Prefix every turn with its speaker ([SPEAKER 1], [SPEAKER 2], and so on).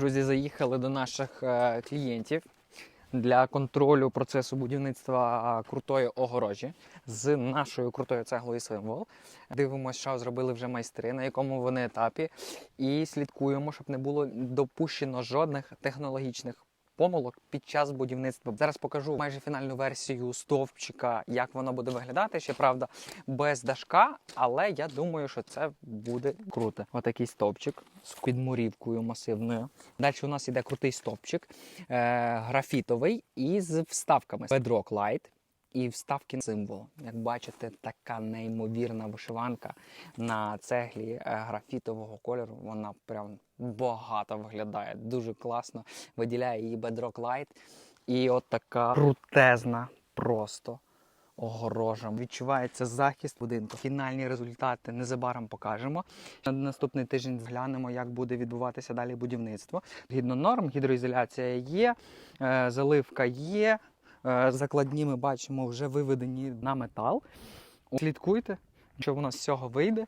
[SPEAKER 1] Друзі, заїхали до наших е, клієнтів для контролю процесу будівництва е, крутої огорожі з нашою крутою цеглою символ. Дивимося, що зробили вже майстри, на якому вони етапі, і слідкуємо, щоб не було допущено жодних технологічних. Помилок під час будівництва. Зараз покажу майже фінальну версію стовпчика, як воно буде виглядати. Ще правда, без дашка, але я думаю, що це буде круто. Отакий стовпчик з підмурівкою масивною. Далі у нас іде крутий стовпчик, е, графітовий із вставками. Bedrock Light і вставки символ. Як бачите, така неймовірна вишиванка на цеглі е, графітового кольору. Вона прям багато виглядає. Дуже класно. Виділяє її Bedrock Light. І от така крутезна просто огорожа. Відчувається захист будинку. Фінальні результати незабаром покажемо. На наступний тиждень зглянемо, як буде відбуватися далі будівництво. Згідно норм, гідроізоляція є, е, заливка є. Е, Закладні ми бачимо вже виведені на метал. Слідкуйте, що у нас з цього вийде.